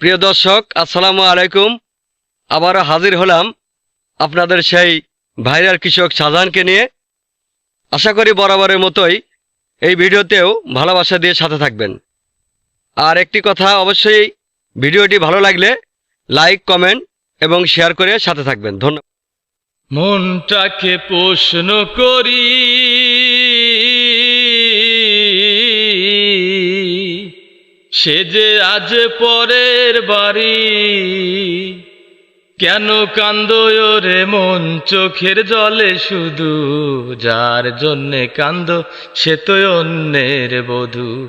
প্রিয় দর্শক, আসসালামু আলাইকুম। আবারও হাজির হলাম আপনাদের সেই ভাইরাল কৃষক শাহজাহানকে নিয়ে। আশা করি বরাবরের মতোই এই ভিডিওতেও ভালোবাসা দিয়ে সাথে থাকবেন। আর একটি কথা অবশ্যই, ভিডিওটি ভালো লাগলে লাইক, কমেন্ট এবং শেয়ার করে সাথে থাকবেন। ধন্যবাদ। মনটাকে প্রশ্ন করি। সে যে আজ পরের বাড়ি, কেন কান্দয় রে মন চোখের জলে শুধু? যার জন্যে কান্দ সে তো অন্যের বধূ।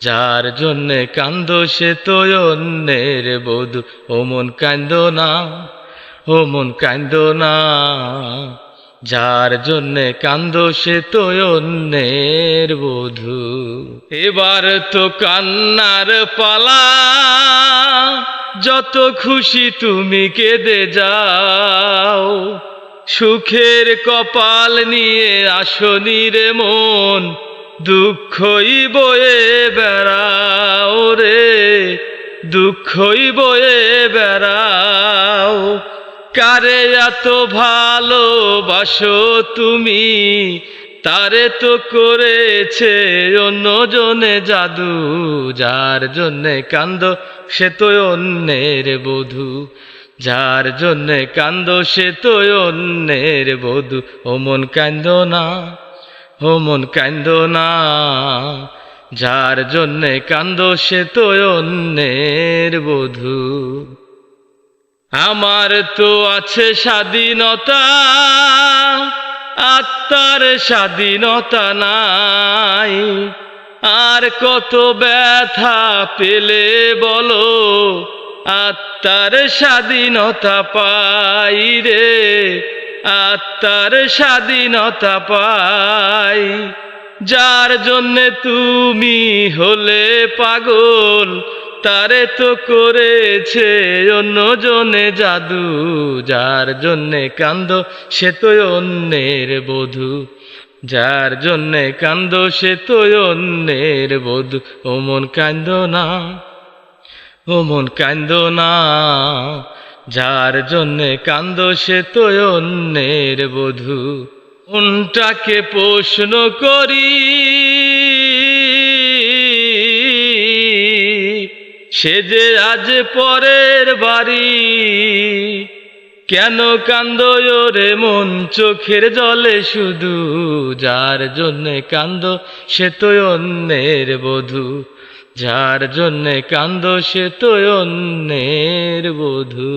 যার জন্যে কান্দ সে তো অন্যের বধূ। ও মন কান্দ না, ও মন কান্দ না। যার জন্যে কান্দ সে তো অন্যের বধূ। এবার তো কান্নার পালা, যত খুশি তুমি কেঁদে যাও। সুখের কপাল নিয়ে আসনি রে মন, দুঃখই বয়ে বেড়াও রে, দুঃখই বয়ে বেড়াও। কারে এত ভালোবাসো তুমি? তারে তো করেছে অন্যজনে জাদু, যার জন্যে কান্দ সে তো অন্যের বধূ। যার জন্যে কান্দ সে তো অন্যের বধূ। ও মন কান্দ না, ও মন কান্দ না। যার জন্যে কান্দ সে তো অন্যের বধূ। আমার তো আছে স্বাধীনতা, আত্মার স্বাধীনতা নাই। আর কত ব্যথা পেলে বলো, আত্মার স্বাধীনতা পাই রে, আত্মার স্বাধীনতা পাই। যার জন্যে তুমি হলে পাগল তারে তো করেছে অন্যজনে জাদু, যার জন্যে কান্দ সে তো অন্যের বধূ। যার জন্যে কান্দ সে তো অন্যের বধূ। ও মন কান্দ না, ও মন কান্দ না, যার জন্যে কান্দ সে তো অন্যের বধূ। মনটাকে প্রশ্ন করি সে যে আজ পরের বাড়ি, কেন কান্দয় রে মন চোখের জলে? শুধু যার জন্যে কান্দ সে তো অন্যের বধূ, যার জন্যে কান্দ সে তো অন্যের বধূ।